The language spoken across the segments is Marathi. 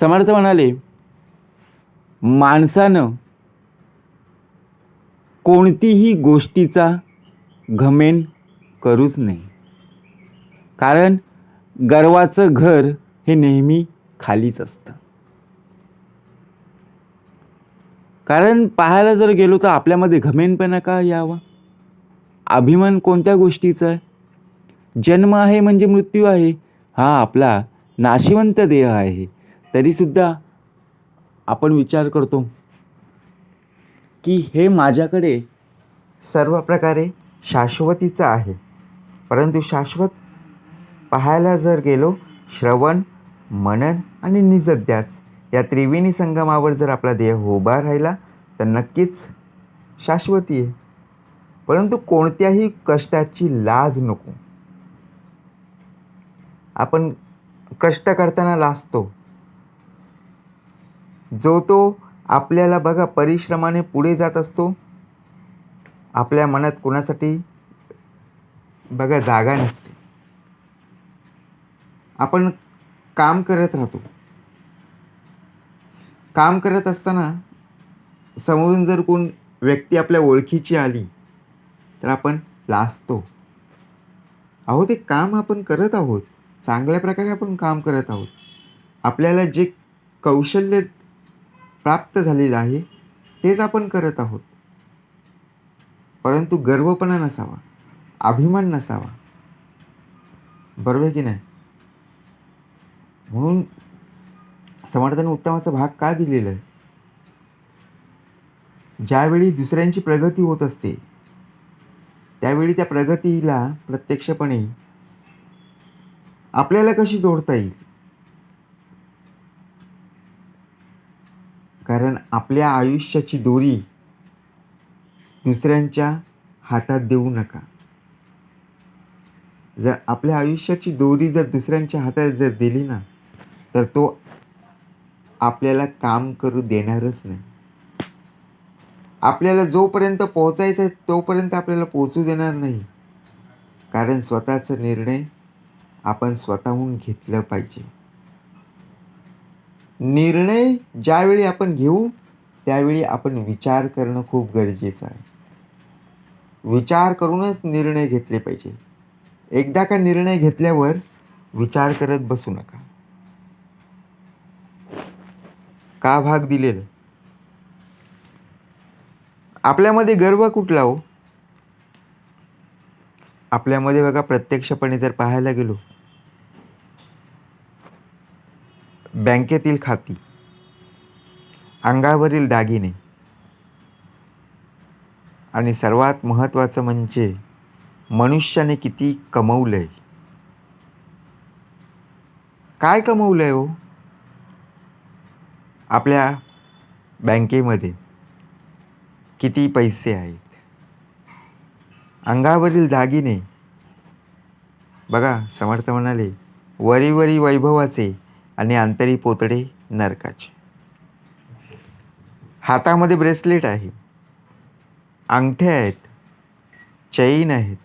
समर्थ म्हणाले माणसानं कोणतीही गोष्टीचा घमेन करूच नाही. कारण गर्वाचं घर हे नेहमी खालीच असतं. कारण पाहायला जर गेलो तर आपल्यामध्ये घमेनपणा का यावा? अभिमान कोणत्या गोष्टीचा आहे? जन्म आहे म्हणजे मृत्यू आहे. हा आपला नाशिवंत देह आहे. तरीसुद्धा आपण विचार करतो की हे माझ्याकडे सर्व प्रकारे शाश्वतीचं आहे. परंतु शाश्वत पाहायला जर गेलो श्रवण मनन आणि निजध्यास या त्रिवेणी संगमावर जर आपला देह उभा राहिला तर नक्कीच शाश्वती आहे. परंतु कोणत्याही कष्टाची लाज नको. आपण कष्ट करताना लाजतो. जो तो आपल्याला बघा परिश्रमाने पुढे जात असतो आपल्या मनात कोणासाठी बघा जागा नसते. आपण काम करत राहतो. काम करत असताना समोरून जर कोण व्यक्ती आपल्या ओळखीची आली तर आपण लाजतो. अहो ते काम आपण करत आहोत. चांगल्या प्रकारे आपण काम करत आहोत. आपल्याला जे कौशल्य प्राप्त झालेलं आहे तेच आपण करत आहोत. परंतु गर्वपणा नसावा अभिमान नसावा. बरोबर आहे की नाही? म्हणून समर्थन उत्तमाचा भाग का दिलेला आहे? ज्यावेळी दुसऱ्यांची प्रगती होत असते त्यावेळी त्या प्रगतीला प्रत्यक्षपणे आपल्याला कशी जोडता येईल? कारण आपल्या आयुष्याची दोरी दुसऱ्यांच्या हातात देऊ नका. जर आपल्या आयुष्याची दोरी जर दुसऱ्यांच्या हातात जर दिली ना तर तो आपल्याला काम करू देणारच नाही. आपल्याला जोपर्यंत पोहोचायचं आहे तोपर्यंत आपल्याला पोहोचू देणार नाही. कारण स्वतःचा निर्णय आपण स्वतःहून घेतलं पाहिजे. निर्णय ज्यावेळी आपण घेऊ त्यावेळी आपण विचार करणं खूप गरजेचं आहे. विचार करूनच निर्णय घेतले पाहिजे. एकदा का निर्णय घेतल्यावर विचार करत बसू नका. का भाग दिलेला? आपल्यामध्ये गर्व कुठला हो? आपल्यामध्ये बघा प्रत्यक्षपणे जर पाहायला गेलो बँकेतील खाती. अंगावरील दागिने. आणि सर्वात महत्त्वाचं म्हणजे मनुष्याने किती कमवलं आहे काय कमवलं आहे हो? आपल्या बँकेमध्ये किती पैसे आहेत? अंगावरील दागिने. बघा समर्थ म्हणाले वरीवरी वरी वैभवाचे. आणि अंतरी पोतडे नरकाचे. हातामध्ये ब्रेसलेट आहे. अंगठ्या आहेत. चैन आहेत.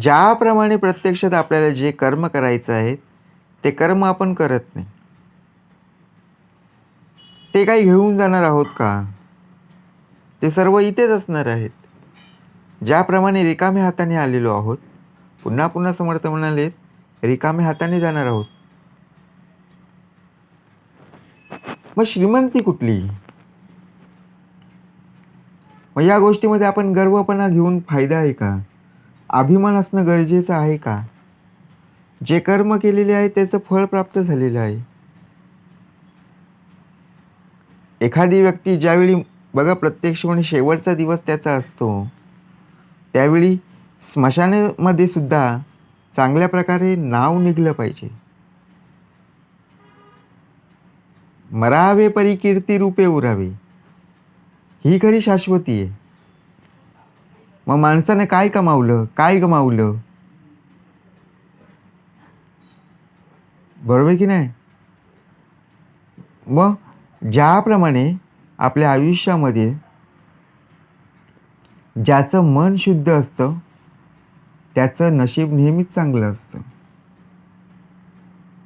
ज्याप्रमाणे प्रत्यक्षात आपल्याला जे कर्म करायचं आहे ते कर्म आपण करत नाही. ते काही घेऊन जाणार आहोत का? ते सर्व इथेच असणार आहेत. ज्याप्रमाणे रिकाम्या हाताने आलेलो आहोत पुन्हा पुन्हा समर्थ म्हणाले रिकाम्या हाताने जाणार आहोत. मग श्रीमंती कुठली? मग या गोष्टीमध्ये आपण गर्वपणा घेऊन फायदा आहे का? अभिमान असणं गरजेचं आहे का? जे कर्म केलेले आहे त्याचं फळ प्राप्त झालेलं आहे. एखादी व्यक्ती ज्यावेळी बघा प्रत्यक्षपणे म्हणजे शेवटचा दिवस त्याचा असतो. त्यावेळी स्मशानामध्ये सुद्धा चांगल्या प्रकारे नाव निघलं पाहिजे. मरावे परी कीर्ती रूपे उरावे. ही खरी शाश्वती आहे. मग माणसानं काय कमावलं काय गमावलं? बरोबर की नाही? मग ज्याप्रमाणे आपल्या आयुष्यामध्ये ज्याचं मन शुद्ध असतं त्याचं नशीब नेहमीच चांगलं असतं.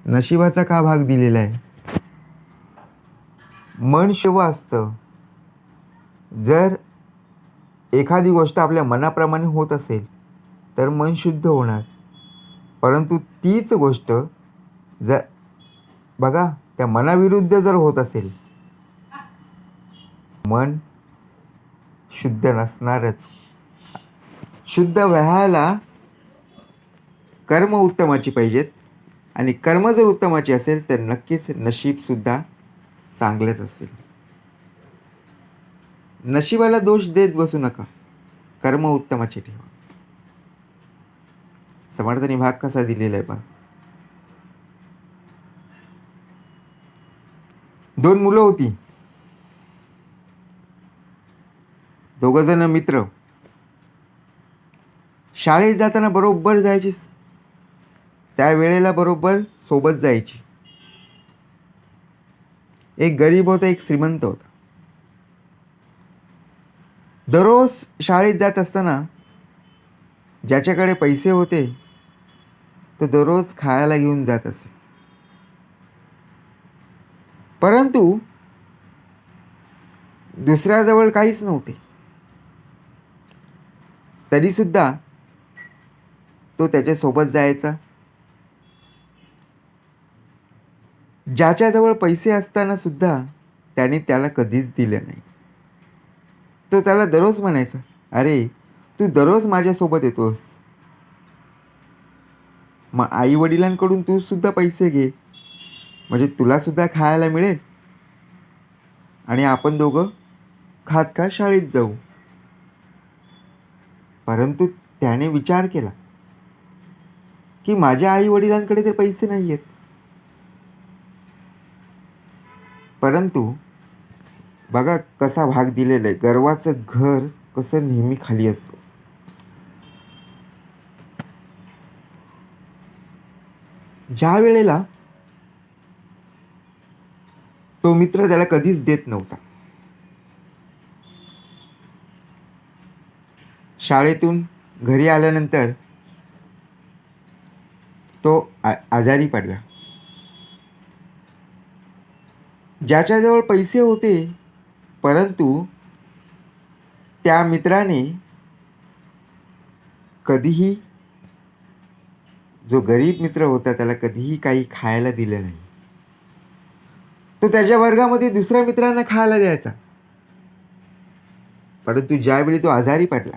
नशिबाचा का भाग दिलेला आहे? मन शिव असतं. जर एखादी गोष्ट आपल्या मनाप्रमाणे होत असेल तर मन शुद्ध होणार. परंतु तीच गोष्ट जर बघा त्या मनाविरुद्ध जर होत असेल मन शुद्ध नसणारच. शुद्ध व्हायला कर्म उत्तमाची पाहिजेत. आणि कर्म जर उत्तमाची असेल तर नक्कीच नशीबसुद्धा चांगलेच असेल. नशिबाला दोष देत बसू नका. कर्म उत्तमाचे ठेवा. समर्थाने भाग कसा दिलेला आहे पण दोन मुलं होती. दोघजण मित्र. शाळेत जाताना बरोबर जायची त्या वेळेला बरोबर सोबत जायची. एक गरीब होता एक श्रीमंत होता. दररोज शाळेत जात असताना ज्याच्याकडे पैसे होते तो दररोज खायला घेऊन जात असे. परंतु दुसऱ्याजवळ काहीच नव्हते. तरीसुद्धा तो त्याच्यासोबत जायचा. ज्याच्याजवळ पैसे असताना सुद्धा त्याने त्याला कधीच दिले नाही. तो त्याला दररोज म्हणायचा अरे तू दररोज माझ्यासोबत येतोस. मग आई वडिलांकडून तू सुद्धा पैसे घे. म्हणजे तुला सुद्धा खायला मिळेल. आणि आपण दोघं खात का शाळेत जाऊ. परंतु त्याने विचार केला की माझ्या आई वडिलांकडे तर पैसे नाही आहेत परंतु बघा कसा भाग दिलेला आहे. गर्वाचं घर कसं नेहमी खाली असतं. ज्या वेळेला तो मित्र त्याला कधीच देत नव्हता. शाळेतून घरी आल्यानंतर तो आ आजारी पडला. ज्याच्याजवळ पैसे होते परंतु त्या मित्राने कधीही जो गरीब मित्र होता त्याला कधीही काही खायला दिलं नाही. तो त्याच्या वर्गामध्ये दुसऱ्या मित्रांना खायला द्यायचा. परंतु ज्यावेळी तो आजारी पडला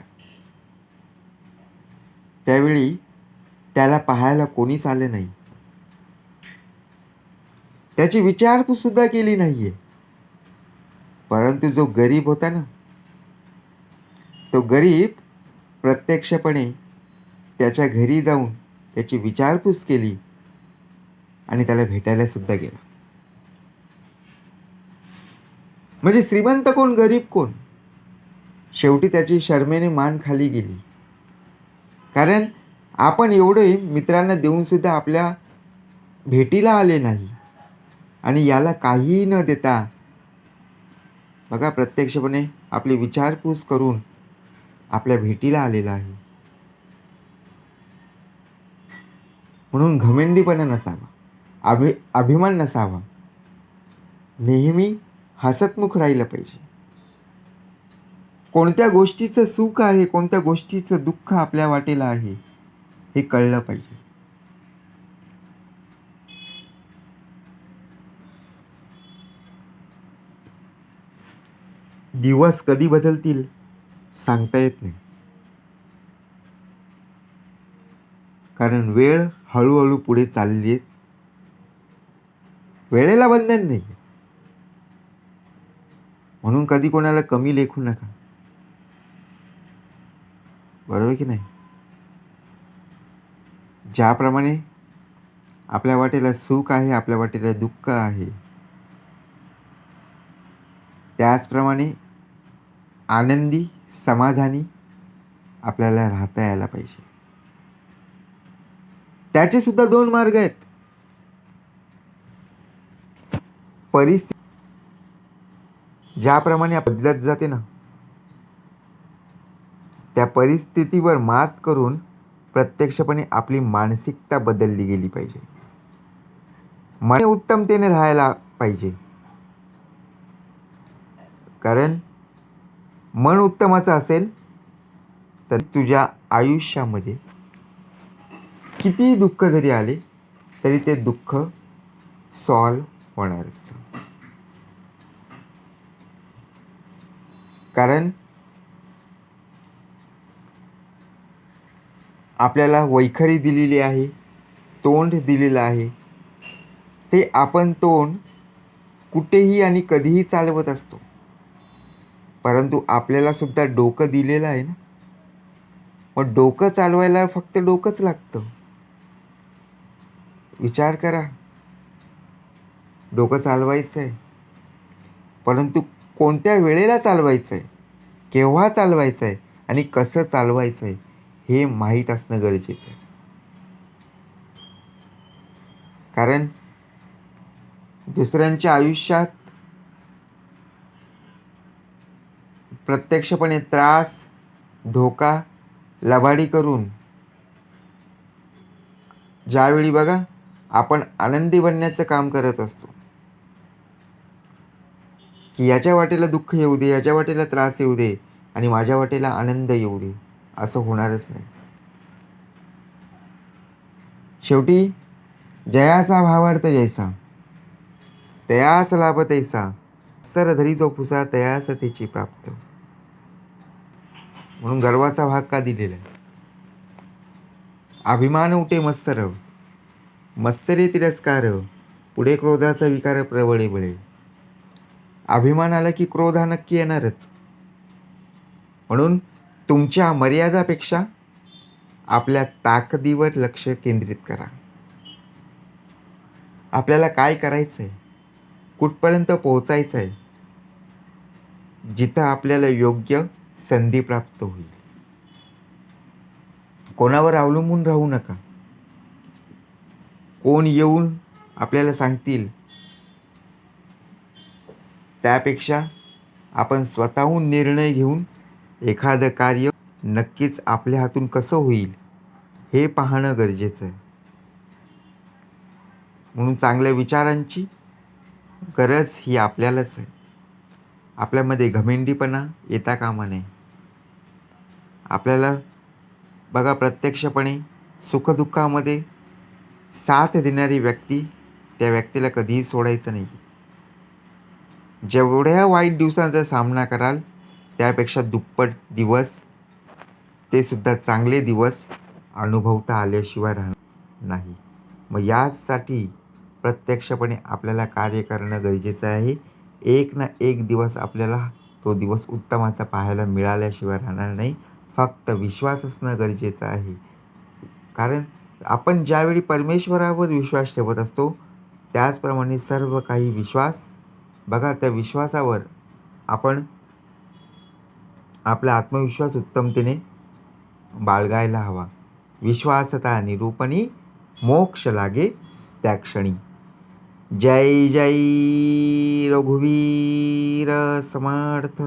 त्यावेळी त्याला पाहायला कोणीच आलं नाही. त्याची विचारपूससुद्धा केली केली नाहीये. परंतु जो गरीब होता ना तो गरीब प्रत्यक्षपणे त्याच्या घरी जाऊन त्याची विचारपूस केली आणि त्याला भेटायला सुद्धा गेला. म्हणजे श्रीमंत कोण गरीब कोण? शेवटी त्याची शर्मेने मान खाली गेली. कारण आपण एवढे मित्रांना देऊन सुद्धा आपल्या भेटीला आले नाही. आणि याला काहीही न देता बघा प्रत्यक्षपणे आपली विचारपूस करून आपल्या भेटीला आलेला आहे. म्हणून घमेंडीपणा नसावा अभि अभिमान नसावा. नेहमी हसतमुख राहिलं पाहिजे. कोणत्या गोष्टीचं सुख आहे कोणत्या गोष्टीचं दुःख आपल्या वाटेला आहे हे कळलं पाहिजे. दिवस कधी बदलतील सांगता येत नाही. कारण वेळ हळूहळू पुढे चालली आहे. वेळेला बंधन नाही. म्हणून कधी कोणाला कमी लेखू नका. बरोबर की नाही? ज्याप्रमाणे आपल्या वाटेला सुख आहे आपल्या वाटेला दुःख आहे त्याचप्रमाणे आनंदी समाधानी आपल्याला राहता यायला पाहिजे. त्याचे सुद्धा दोन मार्ग आहेत. परिस्थिती ज्याप्रमाणे बदलत जाते ना त्या परिस्थितीवर मात करून प्रत्यक्षपणे आपली मानसिकता बदलली गेली पाहिजे. मन उत्तमतेने राहायला पाहिजे. कारण मन उत्तमाचं असेल तर तुझ्या आयुष्यामध्ये कितीही दुःख जरी आले तरी ते दुःख सॉल्व होणारच. कारण आपल्याला वैखरी दिलेली आहे तोंड दिलेलं आहे. ते आपण तोंड कुठेही आणि कधीही चालवत असतो. परंतु आपल्याला सुद्धा डोकं दिलेलं आहे ना? मग डोकं चालवायला फक्त डोकंच लागतं. विचार करा. डोकं चालवायचं आहे परंतु कोणत्या वेळेला चालवायचं आहे केव्हा चालवायचं आहे आणि कसं चालवायचं आहे हे माहीत असणं गरजेचं आहे. कारण दुसऱ्यांच्या आयुष्यात प्रत्यक्षपणे त्रास धोका लबाडी करून. ज्यावेळी बघा आपण आनंदी बनण्याचं काम करत असतो. की याच्या वाटेला दुःख येऊ दे याच्या वाटेला त्रास येऊ दे आणि माझ्या वाटेला आनंद येऊ दे असं होणारच नाही. शेवटी जयाचा भावार्थ जैसा तयास लाभ तैसा सर धरी जो फुसा तयास त्याची प्राप्त. म्हणून गर्वाचा भाग का दिलेला आहे? अभिमान उठे मत्सर मत्सरे तिरस्कार. पुढे क्रोधाचा विकार प्रबळे बळे. अभिमान आला की क्रोध हा नक्की येणारच. म्हणून तुमच्या मर्यादापेक्षा आपल्या ताकदीवर लक्ष केंद्रित करा. आपल्याला काय करायचं आहे कुठपर्यंत पोहोचायचं आहे जिथं आपल्याला योग्य संधी प्राप्त होईल. कोणावर अवलंबून राहू नका. कोण येऊन आपल्याला सांगतील त्यापेक्षा आपण स्वतःहून निर्णय घेऊन एखादं कार्य नक्कीच आपल्या हातून कसं होईल हे पाहणं गरजेचं आहे. म्हणून चांगल्या विचारांची गरज ही आपल्यालाच आहे. आपल्यामध्ये घमेंडीपणा येता कामा नये. आपल्याला बघा प्रत्यक्षपणे सुखदुःखामध्ये साथ देणारी व्यक्ती त्या व्यक्तीला कधीही सोडायचं नाही. जेवढ्या वाईट दिवसांचा सामना कराल त्यापेक्षा दुप्पट दिवस ते सुद्धा चांगले दिवस अनुभवता आल्याशिवाय राहणार नाही. मग यासाठी प्रत्यक्षपणे आपल्याला कार्य करणं गरजेचं आहे. एक ना एक दिवस आपल्याला तो दिवस उत्तमाचा पाहायला मिळाल्याशिवाय राहणार नाही. फक्त विश्वास असणं गरजेचं आहे. कारण आपण ज्यावेळी परमेश्वरावर विश्वास ठेवत असतो त्याचप्रमाणे सर्व काही विश्वास बघा त्या विश्वासावर आपण आपला आत्मविश्वास उत्तमतेने बाळगायला हवा. विश्वासता निरूपणी मोक्ष लागे त्या क्षणी. जय जय रघुवीर समर्थ।